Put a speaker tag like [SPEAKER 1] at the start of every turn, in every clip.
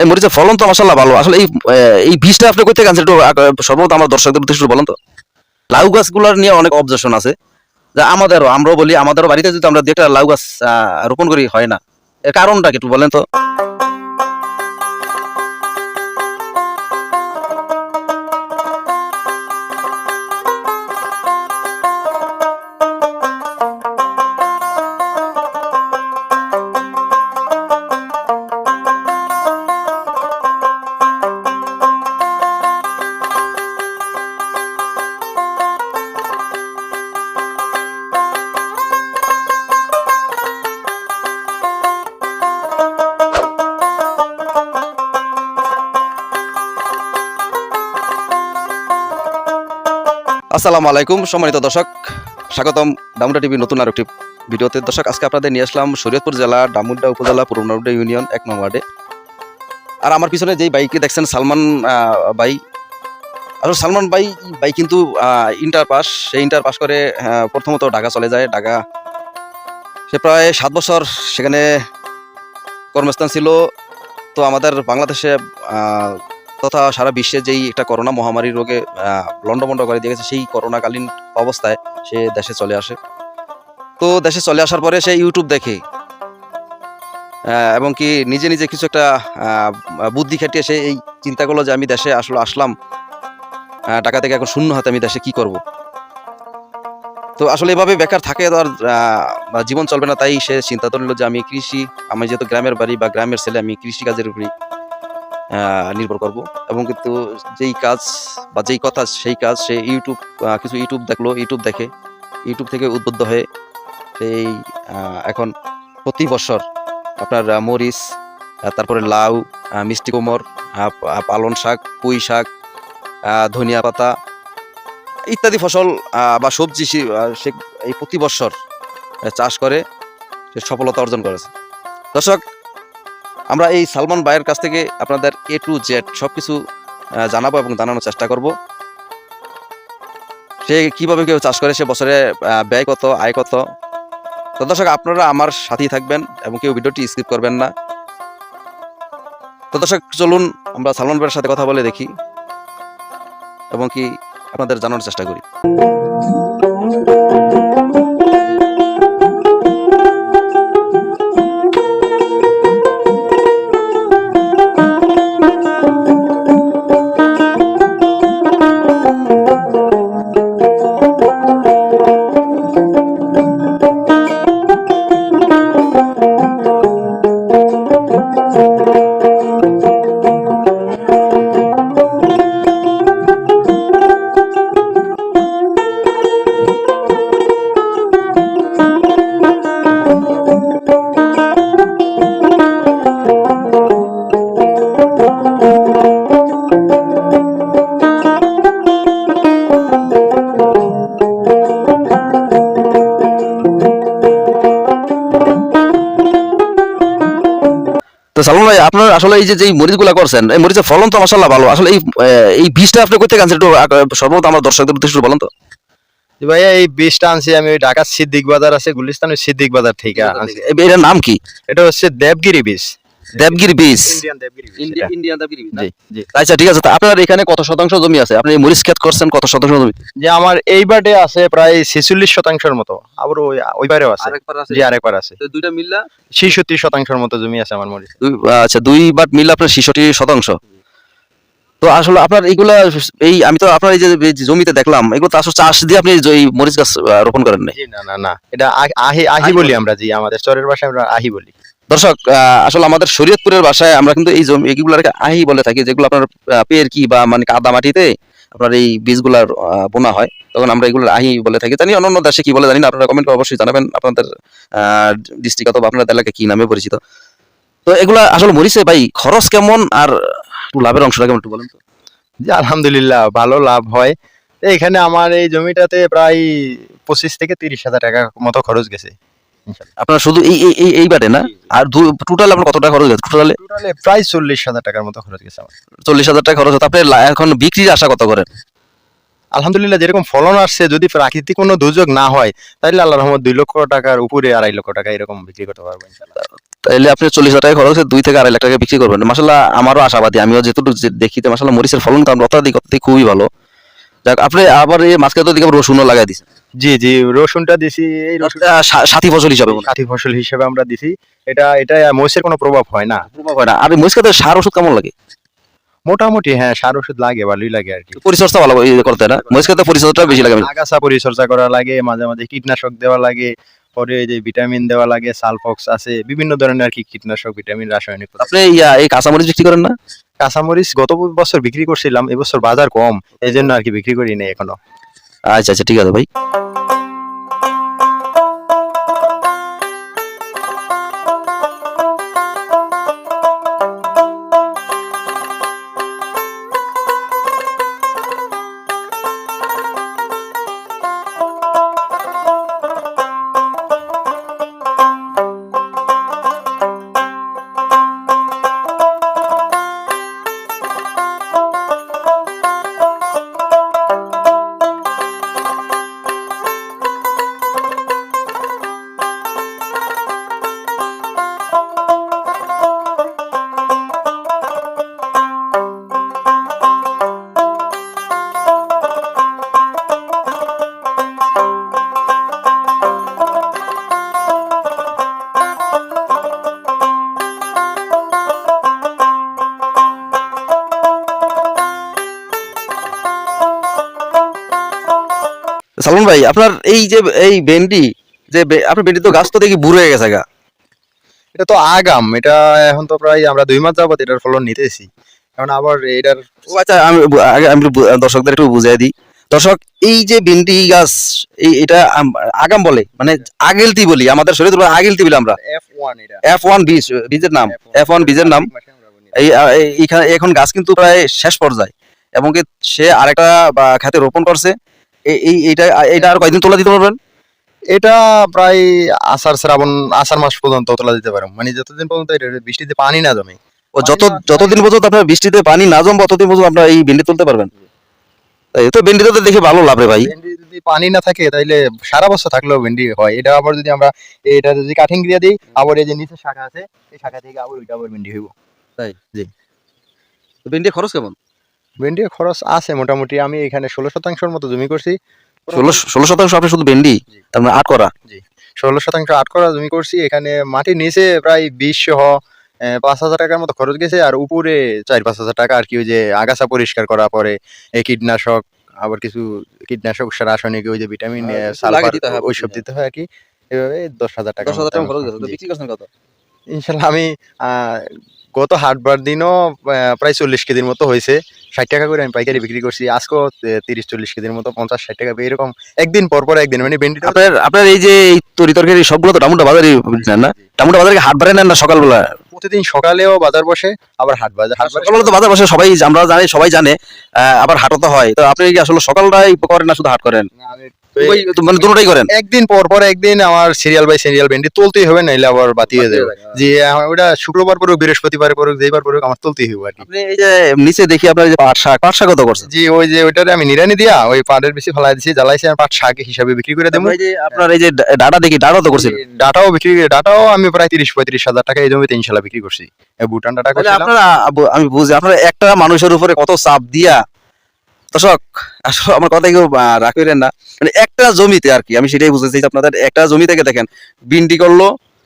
[SPEAKER 1] এই মরিচের ফলন তো মাসাল্লাহ ভালো। আসলে এই এই বীজটা আপনি করতে গেছেন একটু সর্বত আমার দর্শকদের উদ্দেশ্যে বলেন তো। লাউ গাছগুলোর নিয়ে অনেক অবজেকশন আছে। যা আমাদেরও, আমরাও বলি, আমাদেরও বাড়িতে যদি আমরা দুটা লাউ গাছ রোপণ করি হয় না। এর কারণটা একটু বলেন তো? আসসালামু আলাইকুম, সম্মানিত দর্শক, স্বাগতম ডামুডা টিভি নতুন আরেকটি ভিডিওতে। দর্শক, আজকে আপনাদের নিয়ে আসলাম শরীয়তপুর জেলা ডামুড্ডা উপজেলা পুরনাউড্ডা ইউনিয়ন, এক নং ওয়ার্ডে। আর আমার পিছনে যেই বাইকে দেখছেন, সালমান ভাই। আসলে সালমান বাই ভাই কিন্তু ইন্টার পাস। সেই ইন্টার পাস করে প্রথমত ঢাকা চলে যায়। ঢাকা, সে প্রায় সাত বছর সেখানে কর্মস্থান ছিল। তো আমাদের বাংলাদেশে তথা সারা বিশ্বে যেই একটা করোনা মহামারী রোগে আহ, লন্ডভন্ড করে দিয়েছে সেই করোনাকালীন অবস্থায় সে দেশে চলে আসে। তো দেশে চলে আসার পরে সে ইউটিউব দেখে এবং কি নিজে নিজে কিছু একটা বুদ্ধি খাটিয়ে সে এই চিন্তা করল যে আমি দেশে আসলে আসলাম টাকা থেকে এখন শূন্য হাতে আমি দেশে কি করব? তো আসলে এভাবে বেকার থাকে তো আর জীবন চলবে না তাই সে চিন্তা করল যে আমি কৃষি আমি যেহেতু গ্রামের বাড়ি বা গ্রামের ছেলে আমি কৃষি কাজের উপরই আহ, নির্ভর করব। এবং কিন্তু যেই কাজ বা যেই কথা, সেই কাজ সে ইউটিউব কিছু ইউটিউব দেখল ইউটিউব দেখে ইউটিউব থেকে উদ্বুদ্ধ হয়ে সেই এখন প্রতি বছর আপনার মরিচ তারপরে লাউ মিষ্টি কোমর পালন শাক, পুঁই শাক ধনিয়া পাতা ইত্যাদি ফসল বা সবজি সে এই প্রতি বছর চাষ করে সে সফলতা অর্জন করেছে। দর্শক আমরা এই সালমান ভাইয়ের কাছ থেকে আপনাদের এ টু জেড সব কিছু জানাব এবং জানানোর চেষ্টা করব। সে কীভাবে কেউ চাষ করে, সে বছরে ব্যয় কত, আয় কত। তো দর্শক, আপনারা আমার সাথেই থাকবেন এবং কেউ ভিডিওটি স্কিপ করবেন না। তো দর্শক, চলুন আমরা সালমান ভাইয়ের সাথে কথা বলে দেখি এবং কি আপনাদের জানানোর চেষ্টা করি। আসলে এই যে যেই মরিচগুলা করছেন এই মরিচের ফলন তো মাসাল্লাহ ভালো। আসলে এই এই বীজটা আপনি কোথায় গেছেন একটু সর্বত আমার দর্শকদের উদ্দেশ্যে বলেন তো।
[SPEAKER 2] ভাইয়া এই বীজটা আনছি আমি ওই ঢাকার সিদ্দিক বাজার আছে গুলিস্তানের সিদ্দিক বাজার থেকে
[SPEAKER 1] এটার নাম কি?
[SPEAKER 2] এটা হচ্ছে দেবগিরি বীজ।
[SPEAKER 1] দেবগির বীজ
[SPEAKER 2] দেবগিরি বীজ
[SPEAKER 1] ইন্ডিয়ান দেবগিরি বীজ
[SPEAKER 2] জি জি।
[SPEAKER 1] আচ্ছা ঠিক আছে আপনার এখানে কত শতাংশ জমি আছে? আপনি মরিচ ক্ষেত করছেন কত শতাংশ জমি?
[SPEAKER 2] যে আমার এই বাটে আছে প্রায় ছেচল্লিশ শতাংশের মতো। আবার ওই ওই বারেও আছে। জি আরেকবার আছে।
[SPEAKER 1] দুইটা মিললা?
[SPEAKER 2] ছেষট্টি শতাংশের মতো জমি আছে আমার মরিচ।
[SPEAKER 1] আচ্ছা দুই বাট মিললে আপনার ছিষট্টি শতাংশ। তো আসলে আপনার এইগুলা এই আমি তো আপনার এই যে জমিতে দেখলাম এগুলো তো আসলে চাষ দিয়ে আপনি এই মরিচ গাছ রোপণ করেন
[SPEAKER 2] না না না। এটা আহি- আহি বলি
[SPEAKER 1] বলি।
[SPEAKER 2] আমরা জি আমাদের চরের ভাষায় আমরা আহি বলি।
[SPEAKER 1] দর্শক আসলে আমাদের শরীয়তপুরের ভাষায় আমরা কিন্তু এই জমি এগুলাকে আহি বলে থাকি, যেগুলো আপনার পের কি বা মানে কাদা মাটিতে আপনার এই বীজগুলার বোনা হয়। তখন আমরা এগুলো আহি বলে থাকি। জানি অন্য দেশে কি বলে, জানি না, আপনারা কমেন্ট অবশ্যই জানাবেন আপনাদের ডিস্ট্রিক্ট অথবা আপনাদের এলাকায় কি নামে পরিচিত। তো এগুলা আসলে মরিছে ভাই, খরচ কেমন আর লাভের অংশটা কেমন একটু বলেন তো।
[SPEAKER 2] জি, আলহামদুলিল্লাহ, ভালো লাভ হয়। এখানে আমার এই জমিটাতে প্রায় পঁচিশ থেকে তিরিশ হাজার টাকা মতো খরচ গেছে।
[SPEAKER 1] আপনার শুধু এই এই এই এই না? আর টোটাল আপনার কত টাকা খরচ গেছে টোটালে
[SPEAKER 2] টোটালে প্রায় চল্লিশ হাজার টাকার মতো খরচ গেছে আমার।
[SPEAKER 1] চল্লিশ হাজার টাকা খরচ হতো আপনি এখন বিক্রির আশা কত করেন?
[SPEAKER 2] আলহামদুলিল্লাহ যেরকম ফলন আসছে যদি প্রাকৃতিক কোনো দুর্যোগ না হয় তাহলে আল্লাহ রহমত দুই লক্ষ টাকার উপরে আড়াই লক্ষ টাকা এরকম বিক্রি করতে পারব।
[SPEAKER 1] তাইলে আপনি চল্লিশ হাজার টাকা খরচ করে দুই থেকে আড়াই লাখ টাকা বিক্রি করবেন। মাসাল্লাহ আমারও আশাবাদী। আমিও যেহেতু যে- দেখিতে মাসাল্লাহ মরিচের ফলন কারণ অত্যাধিক অত্যাধিক খুবই ভালো। যাক আপনি আবার এই মাঝখানে তো দিকে রসুনও লাগাই দিচ্ছেন
[SPEAKER 2] জি জি রসুনটা দিছি এই রসুন
[SPEAKER 1] সা- সাথী ফসল হিসাবে মনে হয়।
[SPEAKER 2] সাথী ফসল হিসেবে আমরা দিছি। এটা এটা মহিষের কোনো প্রভাব হয় না।
[SPEAKER 1] প্রভাব হয় না। আর খেতে সার ওষুধ কেমন লাগে?
[SPEAKER 2] মোটামুটি হ্যাঁ সার ওষুধ লাগে ভালোই লাগে আর কি।
[SPEAKER 1] পরিচর্যা ভালো ইয়ে করতে হয় না? মরিচ খেতে পরিচর্যাটা বেশি লাগে।
[SPEAKER 2] আগাছা পরিচর্যা করা লাগে মাঝে মাঝে কীটনাশক দেওয়া লাগে পরে এই যে ভিটামিন দেওয়া লাগে সালফক্স আছে বিভিন্ন ধরনের আর কি কীটনাশক ভিটামিন রাসায়নিক পদার্থ।
[SPEAKER 1] আপনি ইয়া এই কাঁচামরিচ বিক্রি করেন না?
[SPEAKER 2] কাঁচামরিচ গত বছর বিক্রি করছিলাম এবছর বাজার কম এই জন্য আর কি বিক্রি করি নাই এখনও।
[SPEAKER 1] আচ্ছা আচ্ছা ঠিক আছে ভাই। ভাই আপনার এই যে এই ভেন্ডি যে আপনার ভেন্ডি তো গাছ তো দেখি বুড়ো হয়ে গেছে গা।
[SPEAKER 2] এটা তো আগাম এটা এখন তো প্রায় আমরা দুই মাস যাবত এটার ফলন নিতেছি। এখন আবার এটার
[SPEAKER 1] আচ্ছা আমি আগে আমি দর্শকদের একটু বুঝিয়ে দিই। দর্শক এই যে ভেন্ডি গাছ এই এটা আগাম বলে মানে আগেলতি বলি আমাদের শরীর আগেলতি বলি আমরা।
[SPEAKER 2] এফ ওয়ান এটা।
[SPEAKER 1] এফ ওয়ান বীজ বীজের নাম এফ ওয়ান বীজের নাম। এই এইখানে এখন গাছ কিন্তু প্রায় শেষ পর্যায়ে এবং সে আরেকটা বা খাতে রোপণ করছে। এই- এই এইটা এইটা আর কয়দিন তোলা দিতে পারবেন?
[SPEAKER 2] এটা প্রায় আষাঢ় শ্রাবণ আষাঢ় মাস পর্যন্ত তোলা দিতে মানে যতদিন পর্যন্ত বৃষ্টিতে পানি না জমে।
[SPEAKER 1] ও যত যতদিন পর্যন্ত আপনার বৃষ্টিতে পানি না জমবে ততদিন পর্যন্ত আপনার এই ভেন্ডি তুলতে পারবেন। তো তো দেখে ভালো লাভ রে ভাই।
[SPEAKER 2] যদি পানি না থাকে তাহলে সারা বছর থাকলেও ভেন্ডি হয়। এটা আবার যদি আমরা এটা যদি কাটিং দিয়ে দিই আবার এই যে নিচে শাখা আছে এই শাখা থেকে আবার ওইটা আবার ভেন্ডি হইব। তাই?
[SPEAKER 1] ভেন্ডি খরচ কেমন?
[SPEAKER 2] ভেন্ডির খরচ আছে মোটামুটি। আমি এখানে ষোলো শতাংশের মতো জমি করছি।
[SPEAKER 1] ষোলো ষোলো শতাংশ আপনি শুধু ভেন্ডি তার মানে আট করা।
[SPEAKER 2] ষোলো শতাংশ আট করা জমি করছি। এখানে মাটির নিচে প্রায় বিশ সহ পাঁচ হাজার টাকার মতো খরচ গেছে। আর উপরে চার পাঁচ হাজার টাকা আর কি ওই যে আগাছা পরিষ্কার করা পরে এই কীটনাশক আবার কিছু কীটনাশক রাসায়নিক ওই যে ভিটামিন
[SPEAKER 1] কিছু
[SPEAKER 2] সালফার
[SPEAKER 1] দিতে হয়
[SPEAKER 2] ওইসব। দিতে হয় আর কি। এভাবে দশ হাজার টাকা জি। ইনশাল্লাহ আমি আহ, গত হাটবার দিনও প্রায় চল্লিশ কেজির মতো হয়েছে। ষাট টাকা করে আমি পাইকারি বিক্রি করছি। আজকেও তিরিশ চল্লিশ কেজির মতো পঞ্চাশ ষাট টাকা এরকম একদিন পর পর একদিন। মানে ভেন্ডিটা
[SPEAKER 1] আপনার আপনার এই যে এই তরি তরকারি সবগুলো তো টামুটা বাজারে নেন না? টামুটা বাজারে হাট বারে নেন না সকালবেলা?
[SPEAKER 2] প্রতিদিন সকালেও বাজার বসে আবার হাট বাজার হাট বাজার
[SPEAKER 1] সকালবেলা তো বাজার বসে সবাই আমরা জানি সবাই জানে আহ, আবার হাটও তো হয়। তো আপনি কি আসলে সকালটাই করেন না শুধু হাট করেন? তো মানে দুটোটাই করেন?
[SPEAKER 2] একদিন পর পর একদিন আমার সিরিয়াল বাই সিরিয়াল ভেন্ডি তুলতেই হবে নাইলে আবার বাতিয়ে দেবে। যে ওটা শুক্রবার পড়ুক বৃহস্পতিবার পড়ুক যেবার পড়ুক আমার তুলতেই হবে আর কি।
[SPEAKER 1] এই যে নিচে দেখি আপনার যে পাট শাক পাট শাক কত করছেন?
[SPEAKER 2] জি ওই যে ওইটারে আমি নিরানি দিয়া ওই পাটের বেশি ফেলাই দিছি জ্বালাইছি আর পাট শাক হিসাবে বিক্রি করে দেবো।
[SPEAKER 1] এই যে আপনার এই যে ডাটা দেখি ডাটা তো করছেন
[SPEAKER 2] ডাটাও বিক্রি ডাটাও আমি প্রায় তিরিশ পঁয়ত্রিশ হাজার টাকা এই জমিতে ইনশাল্লাহ বিক্রি করছি। ভুটান ডাটা করছিলাম।
[SPEAKER 1] আপনারা আমি বুঝি আপনারা একটা মানুষের উপরে কত চাপ দিয়া দর্শক, আসলে আমার কথা কেউ রাগ না। মানে একটা জমিতে আর কি, আমি সেটাই বুঝতে চাইছি আপনাদের, একটা জমি থেকে দেখেন বিন্ডি করল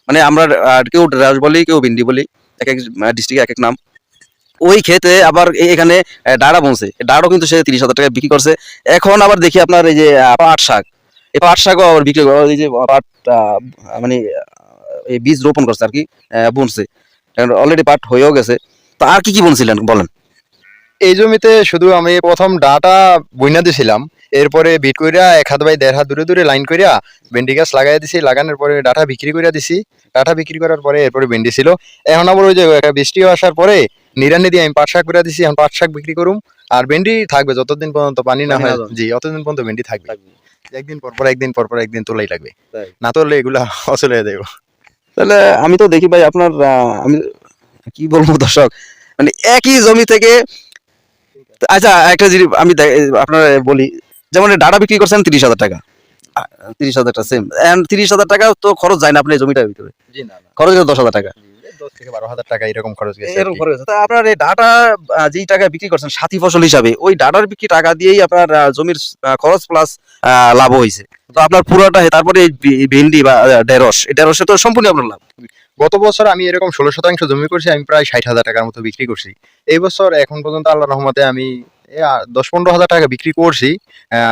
[SPEAKER 1] মানে আমরা কেউ রাস বলি, কেউ বিন্ডি বলি, এক এক ডিস্ট্রিক্টে এক এক নাম। ওই ক্ষেতে আবার এখানে ডাড়া বনছে। ডাড়ও কিন্তু সে তিরিশ হাজার টাকা বিক্রি করছে। এখন আবার দেখি আপনার এই যে পাট শাক। এই পাট শাকও আবার বিক্রি করে, এই যে পাট মানে এই বীজ রোপণ করছে আর কি বুনছে। অলরেডি পাট হয়েও গেছে। তো আর কি কি বলছিলেন বলেন?
[SPEAKER 2] এই জমিতে শুধু আমি প্রথম ডাটা বইনা দিছিলাম এরপরে বিট করিয়া এক হাত বাই দেড় হাত দূরে দূরে লাইন কইরা ভেন্ডি গাছ লাগাই দিছি লাগানোর পরে ডাটা বিক্রি করিয়া দিছি। ডাটা বিক্রি করার পরে এরপরে ভেন্ডি ছিল। এখন আবার ওই যে বৃষ্টি আসার পরে নিরানি দিয়ে আমি পাট শাক করে দিছি এখন পাট শাক বিক্রি করুম। আর ভেন্ডি থাকবে যতদিন পর্যন্ত পানি না হয়। জি অতদিন পর্যন্ত ভেন্ডি থাকবে। একদিন পর পর একদিন পর পর একদিন তোলাই লাগবে। না তোলে এগুলা অচলে দেব
[SPEAKER 1] তাহলে আমি তো দেখি ভাই আপনার আমি কি বলব দর্শক? মানে একই জমি থেকে আচ্ছা একটা জিনিস আমি আপনার বলি যেমন ডাটা বিক্রি করছেন তিরিশ হাজার টাকা। তিরিশ হাজার টাকা সেম অ্যান্ড তিরিশ হাজার টাকা তো খরচ যায় না আপনার জমিটার ভিতরে। খরচ দশ হাজার টাকা।
[SPEAKER 2] দশ থেকে বারো হাজার টাকা এরকম খরচ গেছে
[SPEAKER 1] এরকম খরচ আপনার এই ডাটা যেই টাকা বিক্রি করছেন সাথী ফসল হিসাবে ওই ডাটার বিক্রি টাকা দিয়েই আপনার জমির খরচ প্লাস লাভ হয়েছে। তো আপনার পুরোটা তারপরে ভেন্ডি বা ঢেঁড়স ঢেঁড়সে তো সম্পূর্ণ আপনার লাভ।
[SPEAKER 2] গত বছর আমি এরকম ষোলো শতাংশ জমি করছি আমি প্রায় ষাট হাজার টাকার মতো বিক্রি করছি। এই বছর এখন পর্যন্ত আল্লাহ রহমতে আমি দশ পনেরো হাজার টাকা বিক্রি করছি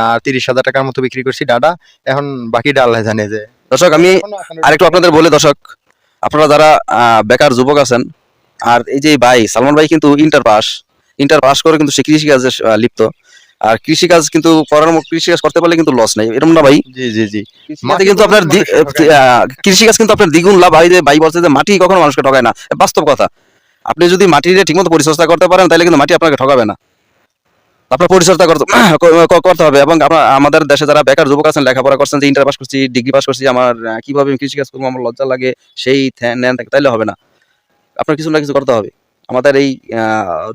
[SPEAKER 2] আর তিরিশ হাজার টাকার মতো বিক্রি করছি ডাটা। এখন বাকি ডাল জানে যে
[SPEAKER 1] দর্শক আমি আরেকটু আপনাদের বলে দর্শক আপনারা যারা আহ, বেকার যুবক আছেন আর এই যে ভাই সালমান ভাই কিন্তু ইন্টার পাস ইন্টার পাস করে কিন্তু সে কৃষিকাজে লিপ্ত। আর কৃষিকাজ কিন্তু করার মতো কৃষিকাজ করতে পারলে কিন্তু লস নেই এরকম না ভাই?
[SPEAKER 2] জি জি জি।
[SPEAKER 1] মাটি কিন্তু আপনার আহ, কৃষিকাজ কিন্তু আপনার দ্বিগুণ লাভ হয় যে ভাই বলছে যে মাটি কখনো মানুষকে ঠকায় না বাস্তব কথা। আপনি যদি মাটিতে ঠিকমতো পরিচর্যা করতে পারেন তাহলে কিন্তু মাটি আপনাকে ঠকাবে না। আপনার পরিচর্যা করতে করতে হবে এবং আপনার আমাদের দেশে যারা বেকার যুবক আছেন লেখাপড়া করছেন যে ইন্টার পাস করছি ডিগ্রি পাস করছি আমার কীভাবে কৃষিকাজ করব আমার লজ্জা লাগে সেই থাকে তাইলে হবে না। আপনার কিছু না কিছু করতে হবে। আমাদের এই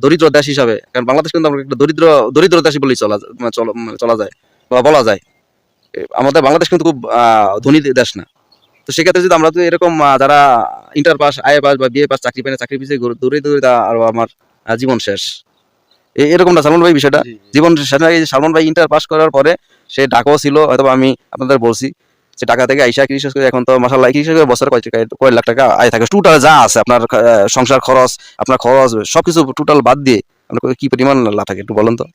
[SPEAKER 1] দরিদ্র দেশ হিসাবে কারণ বাংলাদেশ কিন্তু আমরা একটা দরিদ্র দরিদ্র দেশ বলেই চলা যায়- মানে চল- যায় বা বলা যায়। আমাদের বাংলাদেশ কিন্তু খুব ধনী দেশ না। তো সেক্ষেত্রে যদি আমরা তো এরকম যারা ইন্টার পাস আই পাস বা বিএ পাস চাকরি পায় না চাকরি পিছিয়ে দৌড়ে তা আরও আমার জীবন শেষ। এ- এরকম না সালমান ভাই বিষয়টা। জীবন শেষ সালমান ভাই ইন্টার পাস করার পরে সে ঢাকাও ছিল হয়তো আমি আপনাদের বলছি। সে ঢাকা থেকে আইসা কৃষি করে এখন তো মাসাল্লাহ কৃষি করে বছর কয় টাকা কয় লাখ টাকা আয় থাকে। টোটাল যা আছে আপনার সংসার খরচ আপনার খরচ সবকিছু টোটাল বাদ দিয়ে আপনার কি পরিমাণ লাভ থাকে একটু বলেন তো?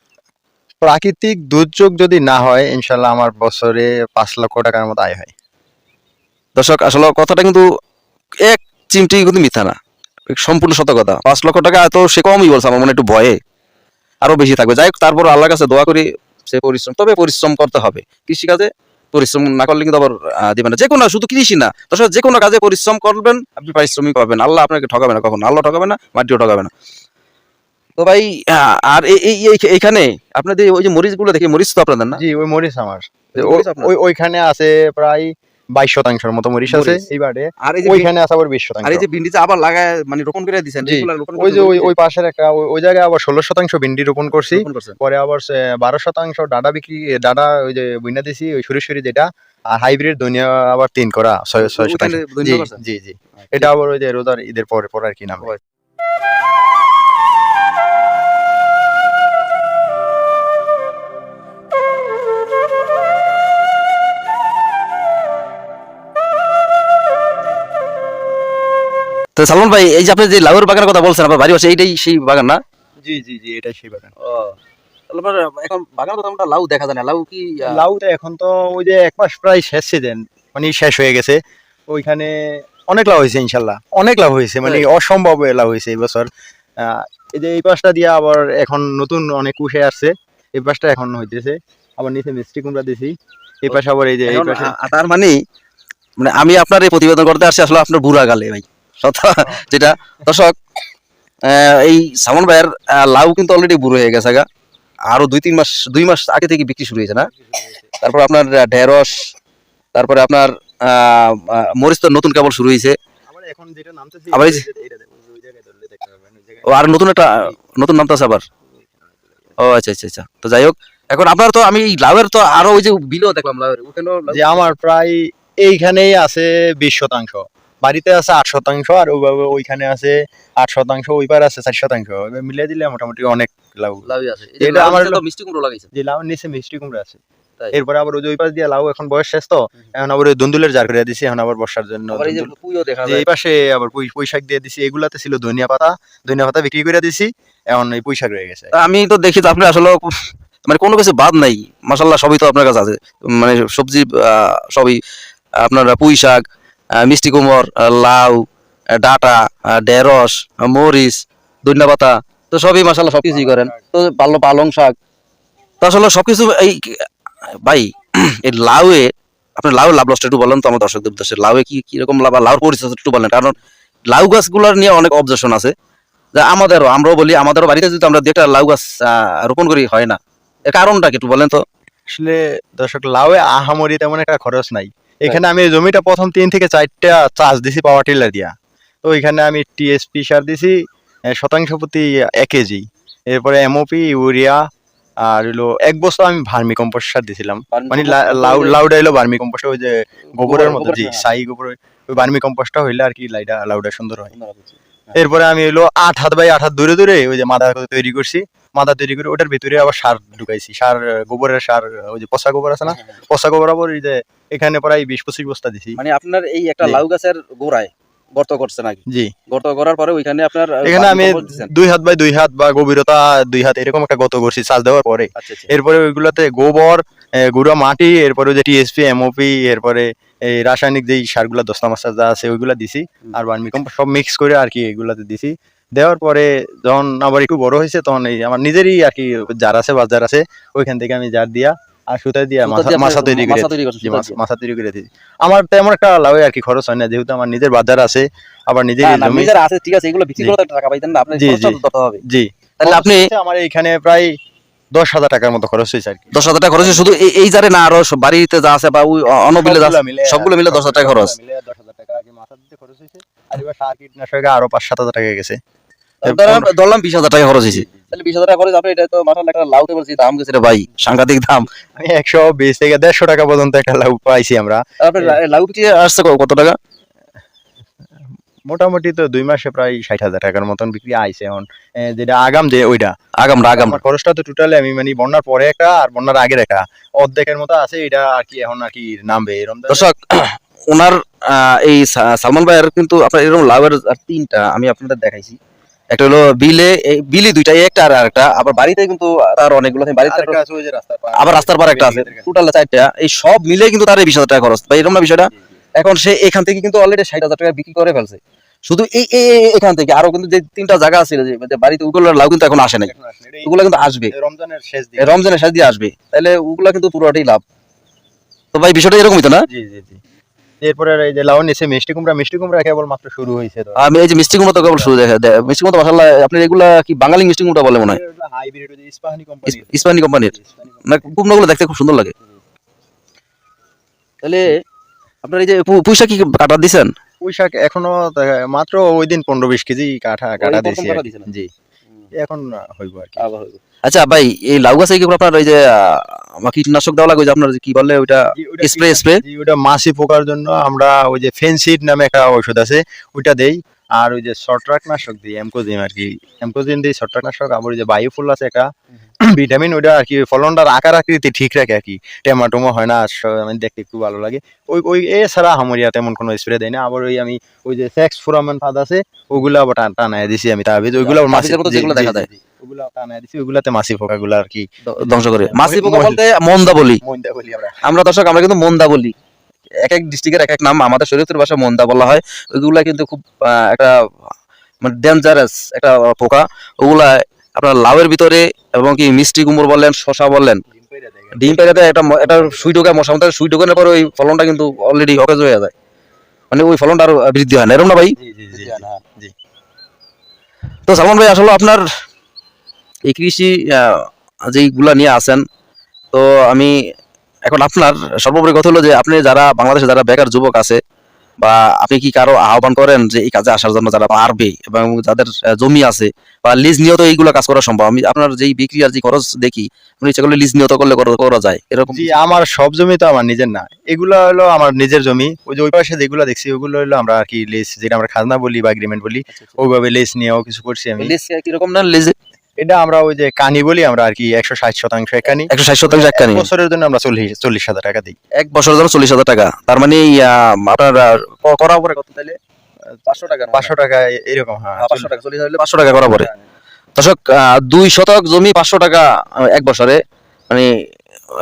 [SPEAKER 2] প্রাকৃতিক দুর্যোগ যদি না হয় ইনশাল্লাহ আমার বছরে পাঁচ লক্ষ টাকার মতো আয় হয়।
[SPEAKER 1] দর্শক আসলে কথাটা কিন্তু এক চিমটি কিন্তু মিথ্যা না। সম্পূর্ণ সত্য কথা। পাঁচ লক্ষ টাকা এত সে কমই বলছে আমার মনে একটু ভয়ে আরও বেশি থাকবে। যাই হোক তারপর আল্লাহর কাছে দোয়া করি সে পরিশ্রম তবে পরিশ্রম করতে হবে। কৃষিকাজে পরিশ্রম না করলে কিন্তু আবার দিবেন দিবে না। যে কোনো শুধু কৃষি না। তাছাড়া যে কোনো কাজে পরিশ্রম করবেন আপনি পারিশ্রমিক পাবেন। আল্লাহ আপনাকে ঠকাবে না কখনো। আল্লাহ ঠকাবে না মাটিও ঠকাবে না। তো ভাই আর এই- এই এই- এইখানে আপনাদের ওই যে মরিচগুলো দেখি মরিচ তো আপনাদের না?
[SPEAKER 2] জি ওই মরিচ আমার। ওইখানে আছে প্রায় বাইশ শতাংশের মতো মরিচ আছে এইবারে।
[SPEAKER 1] আর এই
[SPEAKER 2] ওইখানে আছে আবার বিশ শতাংশ।
[SPEAKER 1] আর এই যে ভিন্ডিতে আবার লাগায় মানে রোপণ করে দিয়েছেন
[SPEAKER 2] ওই যে ওই ওই পাশের একটা ওই- জায়গায় আবার ষোলো শতাংশ ভিন্ডি রোপণ করছি। পরে আবার বারো শতাংশ ডাটা বিক্রি ডাটা ওই যে বুইনা দিছি ওই সরিষরি যেটা আর হাইব্রিড দুনিয়া আবার তিন করা ছয় ছয় শতাংশ। জি জি জি। এটা আবার ওই যে রোজার ঈদের পরে পরে আর কি নাম।
[SPEAKER 1] তো সালমান ভাই এই যে আপনি যে লাউয়ের বাগানের কথা বলছেন আপনার বাড়ি পাশে এইটাই সেই বাগান না?
[SPEAKER 2] জি জি জি এটা সেই বাগান।
[SPEAKER 1] এখন বাগান তো আমরা লাউ দেখা যায় না। লাউ কি আহ,
[SPEAKER 2] এখন তো ওই যে এক মাস প্রায় শেষ সিজন মানে শেষ হয়ে গেছে। ওইখানে অনেক লাভ হয়েছে ইনশাল্লাহ। অনেক লাভ হয়েছে মানে অসম্ভব লাভ হয়েছে এই বছর। আহ, এই যে এই পাশটা দিয়ে আবার এখন নতুন অনেক কুশে আসছে। এই পাশটা এখন হইতেছে। আবার নিচে মিষ্টি কুমড়া দিছি। এই পাশে আবার এই যে এই পাশে
[SPEAKER 1] তার মানে মানে আমি আপনার এই প্রতিবেদন করতে আসছি আসলে আপনার বুড়া গালে ভাই। যেটা দর্শক এই সামন ভাইয়ের লাউ কিন্তু অলরেডি বুড়ো হয়ে গেছে গা। আরও দুই তিন মাস দুই মাস আগে থেকে বিক্রি শুরু হয়েছে না? তারপর আপনার ঢেঁড়স তারপরে আপনার মরিচ তো নতুন কেবল শুরু হয়েছে।
[SPEAKER 2] আবার এখন যেটা নামতেছে
[SPEAKER 1] আবার এই যে-
[SPEAKER 2] এইটা দেখো, ওই জায়গায় ধরলে দেখতে পারবেন, ওই জায়গায়-
[SPEAKER 1] ও আর নতুন একটা নতুন নাম তো আছে আবার? ও আচ্ছা আচ্ছা আচ্ছা। তো যাই হোক এখন আপনার তো আমি লাউয়ের তো আরও ওই যে বিলও দেখলাম লাউয়ের। ওখানেও
[SPEAKER 2] যে আমার প্রায় এইখানেই আছে বিশ শতাংশ। বাড়িতে আছে আট শতাংশ আর ওইভাবে ওইখানে আছে আট শতাংশ ওই পার আছে চার শতাংশ। মিলিয়ে দিলে মোটামুটি অনেক লাউ।
[SPEAKER 1] লাউই আছে।
[SPEAKER 2] এটা আমার
[SPEAKER 1] মিষ্টি কুমড়ো লাগাইছে
[SPEAKER 2] যে লাউ নিচে মিষ্টি কুমড়া আছে। এরপরে আবার ওই পাশ দিয়ে লাউ এখন বয়স শেষ তো এখন আবার ওই দুন্দুলের জার করে দিছি এখন আবার বর্ষার জন্য
[SPEAKER 1] এই
[SPEAKER 2] পাশে আবার পুঁই পুঁই দিয়ে দিছি এগুলাতে ছিল ধনিয়া পাতা। ধনিয়া পাতা বিক্রি করে দিছি এখন এই পুঁই রয়ে গেছে।
[SPEAKER 1] আমি তো দেখি তো আপনি আসলে মানে কোনো কিছু বাদ নাই। মাসাল্লাহ সবই তো আপনার কাছে আছে। মানে সবজি আহ, সবই আপনার পুঁই শাক মিষ্টি আহ, লাউ ডাটা ঢেঁড়স মরিচ ধনিয়া পাতা তো সবই মাসাল্লাহ সবকিছুই করেন। তো পালো পালং শাক। তো আসলে সবকিছু এই ভাই এই লাউয়ে আপনি লাউ লাভ লসটা একটু বলেন তো আমার দর্শকদের উদ্দেশ্যে। লাউয়ে কি কীরকম লাভ লাউর পরিচর্যা একটু বলেন। কারণ লাউ গাছগুলোর নিয়ে অনেক অবজেকশন আছে। যে আমাদেরও আমরাও বলি আমাদেরও বাড়িতে যদি আমরা একটা লাউ গাছ রোপণ করি হয় না। এর কারণটা কি একটু বলেন তো?
[SPEAKER 2] আসলে দর্শক লাউয়ে আহামরি তেমন একটা খরচ নাই। এখানে আমি জমিটা প্রথম তিন থেকে চারটা চাষ দিছি পাওয়ার টিলার দিয়া। তো এখানে আমি টিএসপি সার দিছি শতাংশ প্রতি এক কেজি। এরপরে এমওপি ইউরিয়া আর হলো এক বছর আমি ভার্মি কম্পোস্ট সার দিছিলাম। মানে লাউ লাউডা হলো ভার্মি কম্পোস্ট ওই যে গোবরের মতো জি। সাই গোবর ওই ভার্মি কম্পোস্টটা হইলে আর কি লাইডা লাউডা সুন্দর হ্যাঁ। এরপরে আমি হলো আট হাত বাই আট হাত দূরে দূরে ওই যে মাদা তৈরি করছি। মাদা তৈরি করে ওটার ভিতরে আবার সার ঢুকাইছি। সার গোবরের সার ওই যে পচা গোবর আছে না? পচা গোবর আবার ওই যে এখানে প্রায় বিশ পঁচিশ বস্তা দিছি।
[SPEAKER 1] মানে আপনার এই একটা লাউ গাছের গোড়ায় গর্ত করছে নাকি
[SPEAKER 2] জি।
[SPEAKER 1] গর্ত করার পরে ওইখানে আপনার
[SPEAKER 2] এখানে আমি। দুই হাত বাই দুই হাত বা গভীরতা দুই হাত এরকম একটা গত করছি চাষ দেওয়ার পরে।
[SPEAKER 1] আচ্ছা আচ্ছা।
[SPEAKER 2] এরপরে ওইগুলাতে গোবর গুঁড়া মাটি এরপরে যে টিএসপি এমওপি এরপরে এই রাসায়নিক যেই সারগুলা দশটা মাসা যা আছে ওইগুলা দিছি আর বার্মি কম্পোস্ট সব মিক্স করে আর কি এগুলাতে দিছি। দেওয়ার পরে যখন আবার একটু বড় হয়েছে তখন এই আমার নিজেরই আর কি জার আছে বাজার আছে ওইখান থেকে আমি জার দিয়া আর সুতা দিয়া মাছা তৈরি করে
[SPEAKER 1] মাছা তৈরি
[SPEAKER 2] করে দিই আমার তেমন একটা লাভে আর কি খরচ হয় না যেহেতু আমার নিজের বাজার আছে আবার নিজের জমি।
[SPEAKER 1] আছে ঠিক আছে এগুলো বিক্রি
[SPEAKER 2] জি।
[SPEAKER 1] করে টাকা পাইতেন না আপনি
[SPEAKER 2] জি, জি।
[SPEAKER 1] হবে।
[SPEAKER 2] জি।
[SPEAKER 1] তাহলে আপনি
[SPEAKER 2] আমার এখানে প্রায় দশ হাজার টাকার মতো খরচ হয়েছে আর কি।
[SPEAKER 1] দশ হাজার টাকা খরচ শুধু এই- জারে না আরও বাড়িতে যা আছে বা ওই অনবিলে যা
[SPEAKER 2] সবগুলো মিলে
[SPEAKER 1] দশ হাজার টাকা খরচ।
[SPEAKER 2] দশ হাজার টাকা আগে মাথা দিতে খরচ হয়েছে। আর এবার সার কীটনাশকে আরও পাঁচ সাত হাজার টাকা গেছে।
[SPEAKER 1] ধরলাম বিশ হাজার টাকা খরচ হয়েছে। তাহলে বিশ হাজার টাকা খরচ আপনি এটা তো মাসাল একটা বলছি দাম গেছে ভাই সাংঘাতিক দাম।
[SPEAKER 2] আমি একশো বিশ থেকে দেড়শো টাকা পর্যন্ত একটা লাউ পাইছি আমরা।
[SPEAKER 1] আপনার লাউ বিক্রি আসছে কত টাকা?
[SPEAKER 2] মোটামুটি তো দুই মাসে প্রায় ষাট হাজার টাকার মতন বিক্রি আইছে এখন। যেটা আগাম যে ওইটা।
[SPEAKER 1] আগাম আগাম
[SPEAKER 2] খরচটা তো টোটালি আমি মানে বন্যার পরে একটা আর বন্যার আগের একটা। অর্ধেকের মতো আছে এটা আর কি এখন আর কি নামবে এরকম
[SPEAKER 1] দর্শক ওনার আহ, এই সালমান ভাইয়ের কিন্তু আপনার এরকম আর তিনটা আমি আপনাদের দেখাইছি। একটা হলো বিলে বিলি দুইটা একটা আর একটা আবার বাড়িতে কিন্তু তার অনেকগুলো আছে বাড়িতে। আবার রাস্তার পর একটা আছে টোটাল চারটা। এই সব মিলে কিন্তু তার বিশ হাজার টাকা খরচ। ভাই এরকম না বিষয়টা? এখন সে এখান থেকে কিন্তু অলরেডি ষাট হাজার টাকা বিক্রি করে ফেলছে। শুধু এই এখান থেকে আরও কিন্তু যে তিনটা জায়গা আছে যে বাড়িতে ওগুলো লাউ কিন্তু এখন আসে নাই। ওগুলো কিন্তু আসবে।
[SPEAKER 2] রমজানের শেষ
[SPEAKER 1] এই রমজানের শেষ দিয়ে আসবে। তাহলে ওগুলা কিন্তু পুরোটাই লাভ। তো ভাই বিষয়টা এরকমই তো না?
[SPEAKER 2] জি জি জি। এরপরে এই যে লাউ নিচে মিষ্টি কুমড়া মিষ্টি কুমড়া কেবল মাত্র শুরু হয়েছে
[SPEAKER 1] আমি এই যে মিষ্টি কুমড়ো তো কেবল শুরু দেখা মিষ্টি কুমড়ো মাসাল্লাহ আপনি এগুলা কি বাঙালি মিষ্টি কুমড়ো বলে মনে হয়?
[SPEAKER 2] হাইব্রিড ইস্পাহানি কোম্পানি
[SPEAKER 1] ইস- ইস্পানি কোম্পানির না কুমড়োগুলো দেখতে খুব সুন্দর লাগে। তাহলে আপনার এই যে পু- কি কাটা দিছেন?
[SPEAKER 2] পুঁই এখনও মাত্র ওই দিন পনেরো বিশ কেজি কাঠা কাটা দিয়েছি
[SPEAKER 1] কাটা
[SPEAKER 2] আর জি। এখন হইব আর কি।
[SPEAKER 1] আচ্ছা ভাই এই লাউ গাছে কি আপনার ওই যে আহ, কীটনাশক দেওয়া লাগে আপনার কি বলে ওইটা স্প্রে স্প্রে
[SPEAKER 2] ওইটা মাছি পোকার জন্য আমরা ওই যে ফেন্সিড নামে একটা ঔষধ আছে ওইটা দেই। আর ওই যে ছত্রাকনাশক দিই এমকোজিম আর কি। এমকোজিম দিই ছত্রাকনাশক আবার ওই যে বায়ুফুল আছে একটা ভিটামিন ওইটা আর কি ফলনটার আকার আকৃতি ঠিক রাখে আর কি। টেমাটোমো হয় না স- মানে দেখতে একটু ভালো লাগে। ওই ওই এছাড়া হামরিয়া তেমন কোনো স্প্রে দেয় না। আবার ওই আমি ওই যে সেক্স ফোরামেন ফাদ আছে ওগুলো আবার টান- টানায় দিছি আমি তাবিজ ওইগুলো
[SPEAKER 1] মতো যেগুলো দেখা যায়।
[SPEAKER 2] ওগুলো টানায় দিছি ওগুলাতে মাছি পোকাগুলো আর কি।
[SPEAKER 1] ধ্বংস করে। মাছি পোকা বলতে মন্দা বলি।
[SPEAKER 2] মইন্দা বলি আমরা।
[SPEAKER 1] আমরা দর্শক আমরা কিন্তু মন্দা বলি। এক এক ডিস্ট্রিক্টের এক এক নাম আমাদের ভাষা মন্দা বলা হয়। ওইগুলা কিন্তু খুব একটা মানে ডেঞ্জারাস একটা পোকা। ওগুলা আপনার লাউয়ের ভিতরে এবং কি মিষ্টি কুমড় বললেন শশা বললেন ডিম পেড়াতে একটা একটা সুই ঢোকায় মশা মতো সুই ঢোকানোর পর ওই ফলনটা কিন্তু অলরেডি অকেজ হয়ে যায়। মানে ওই ফলনটা আরও বৃদ্ধি হয় না এরকম না ভাই? তো সালমান ভাই আসলে আপনার এই কৃষি যেইগুলা নিয়ে আছেন তো আমি এখন আপনার সর্বোপরি কথা হলো যে আপনি যারা বাংলাদেশে যারা বেকার যুবক আছে বা আপনি কি কারও আহ্বান করেন যে এই কাজে আসার জন্য যারা পারবে এবং যাদের জমি আছে বা লিজ নিয়ত এইগুলো কাজ করা সম্ভব? আমি আপনার যেই বিক্রি আর যে খরচ দেখি আপনি ইচ্ছা করলে লিজ নিয়ত করলে করা- যায়। এরকম
[SPEAKER 2] জি আমার সব জমি তো আমার নিজের না। এগুলো হলো আমার নিজের জমি। ওই যে ওই পাশে যেগুলো দেখছি ওগুলো হলো আমরা আর কি লেস যেটা আমরা খাজনা বলি বা এগ্রিমেন্ট বলি ওইভাবে লেস নিয়েও কিছু করছি আমি।
[SPEAKER 1] লিজ কীরকম না লিজ
[SPEAKER 2] এটা আমরা ওই যে কানি বলি আমরা আর কি একশো ষাট শতাংশ কানি।
[SPEAKER 1] একশো ষাট শতাংশ এক কানি।
[SPEAKER 2] বছরের জন্য আমরা চল্লিশ চল্লিশ হাজার টাকা দিই।
[SPEAKER 1] এক বছরের জন্য চল্লিশ হাজার টাকা। তার মানে আপনার করা পরে কত তাইলে? পাঁচশো টাকা
[SPEAKER 2] পাঁচশো টাকা এরকম হ্যাঁ
[SPEAKER 1] পাঁচশো টাকা চল্লিশ হাজার পাঁচশো টাকা করা পরে। দর্শক দুই শতক জমি পাঁচশো টাকা এক বছরে। মানে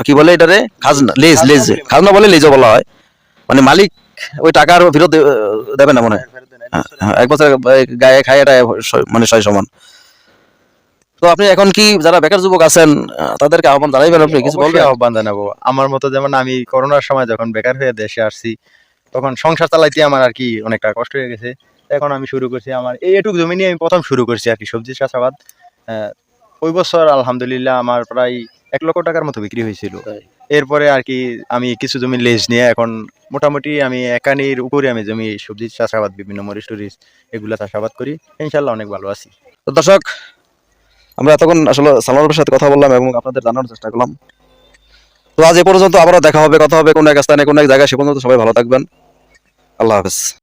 [SPEAKER 1] কি বলে এটারে? খাজনা লেজ লেজ। খাজনা বলে লেজও বলা হয়। মানে মালিক ওই টাকার ফেরত দে- দেবে না মনে হয়। হ্যাঁ, হ্যাঁ, এক বছর গায়ে খায় এটা মানে ছয় সমান। তো আপনি এখন কি যারা বেকার যুবক আছেন তাদেরকে আহ্বান জানাইবেন আপনি কিছু বলবেন?
[SPEAKER 2] আহ্বান জানাব। আমার মতো যেমন আমি করোনার সময় যখন বেকার হয়ে দেশে আসছি তখন সংসার চালাইতে আমার আর কি অনেকটা কষ্ট হয়ে গেছে। এখন আমি শুরু করছি আমার এই এটুক জমি নিয়ে আমি প্রথম শুরু করছি আর কি সবজি চাষাবাদ। ওই বছর আলহামদুলিল্লাহ আমার প্রায় এক লক্ষ টাকার মতো বিক্রি হয়েছিল। এরপরে আর কি আমি কিছু জমি লেজ নিয়ে এখন মোটামুটি আমি একানির উপরে আমি জমি সবজি চাষাবাদ বিভিন্ন মরিচ টরিচ এগুলা চাষাবাদ করি। ইনশাল্লাহ অনেক ভালো আছি।
[SPEAKER 1] তো দর্শক আমরা এতক্ষণ আসলে সালমানের সাথে কথা বললাম এবং আপনাদের জানানোর চেষ্টা করলাম। তো আজ এ পর্যন্ত আবারও দেখা হবে, কথা হবে কোনো এক স্থানে, কোনো এক জায়গায়। সে পর্যন্ত সবাই ভালো থাকবেন। আল্লাহ হাফেজ।